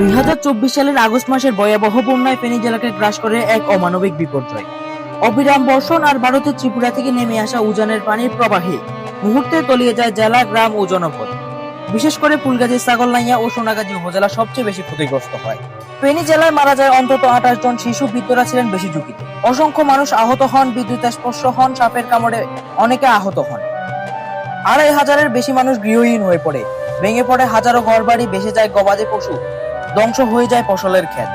দুই হাজার চব্বিশ সালের আগস্ট মাসের ভয়াবহ বন্যায় ফেনী জেলাকে গ্রাস করে এক অমানবিক বিপর্যয়। অবিরাম বর্ষণ আর ভারতের ত্রিপুরা থেকে নেমে আসা উজানের পানির প্রবাহে মুহূর্তে তলিয়ে যায় জেলা, গ্রাম ও জনপদ। বিশেষ করে ফুলগাজী, ছাগলনাইয়া ও সোনাগাজী উপজেলা সবচেয়ে বেশি ক্ষতিগ্রস্ত হয়। ফেনী জেলায় মারা যায় অন্তত আঠাশ জন শিশু, বৃদ্ধরা ছিলেন বেশি ঝুঁকিতে। অসংখ্য মানুষ আহত হন, বিদ্যুৎ স্পর্শ হন, সাপের কামড়ে অনেকে আহত হন। আড়াই হাজারের বেশি মানুষ গৃহহীন হয়ে পড়ে। ভেঙে পড়ে হাজারো ঘরবাড়ি বেসে যায় গবাদি পশু। ধ্বংস হয়ে যায় ফসলের ক্ষেত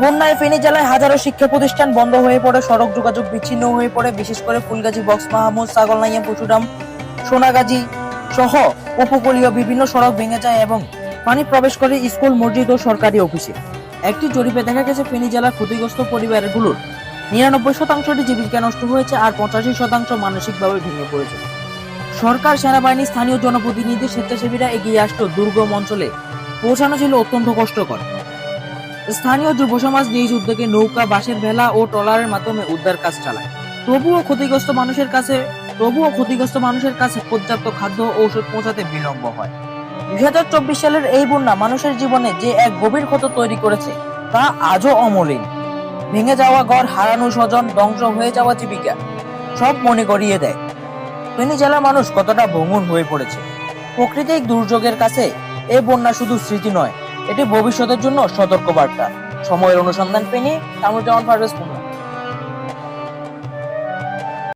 বন্যায় ফেনী জেলায় হাজারো শিক্ষা প্রতিষ্ঠান বন্ধ হয়ে পড়ে, সড়ক যোগাযোগ বিচ্ছিন্ন হয়ে পড়ে, বিশেষ করে ফুলগাজী, বক্স মাহমুদ ছাগলনাইয়া পশুরাম সোনাগাজী সহ উপকূলীয় বিভিন্ন সড়ক ভেঙে যায় এবং পানি প্রবেশ করে স্কুল, মসজিদ ও সরকারি অফিসে। একটি জরিপে দেখা গেছে, ফেনী জেলার ক্ষতিগ্রস্ত পরিবারগুলোর নিরানব্বই শতাংশটি জীবিকা নষ্ট হয়েছে আর পঁচাশি শতাংশ মানসিকভাবে ভেঙে পড়েছে। সরকার, সেনাবাহিনী, স্থানীয় জনপ্রতিনিধি, স্বেচ্ছাসেবীরা এগিয়ে আসতো দুর্গম অঞ্চলে পৌঁছানো ছিল অত্যন্ত কষ্টকর। স্থানীয় যুব সমাজ নিজ উদ্যোগে নৌকা, বাঁশের ভেলা ও ট্রলারের মাধ্যমে উদ্ধার কাজ চালায়। তবুও ক্ষতিগ্রস্ত মানুষের কাছে তবুও ক্ষতিগ্রস্ত মানুষের কাছে পর্যাপ্ত খাদ্য ও ঔষধ পৌঁছাতে বিলম্ব হয়। দুই হাজার চব্বিশ সালের এই বন্যা মানুষের জীবনে যে এক গভীর ক্ষত তৈরি করেছে, তা আজও অমলিন। ভেঙে যাওয়া ঘর, হারানো স্বজন, ধ্বংস হয়ে যাওয়া জীবিকা, সব মনে করিয়ে দেয়। ফেনী জেলা মানুষ কতটা ভঙ্গুর হয়ে পড়েছে। প্রাকৃতিক দুর্যোগের কাছে এই বন্যা শুধু স্মৃতি নয়, এটি ভবিষ্যতের জন্য সতর্কবার্তা। সময়ের অনুসন্ধান পেনি কামরুজ্জামান পারভেজ কুমার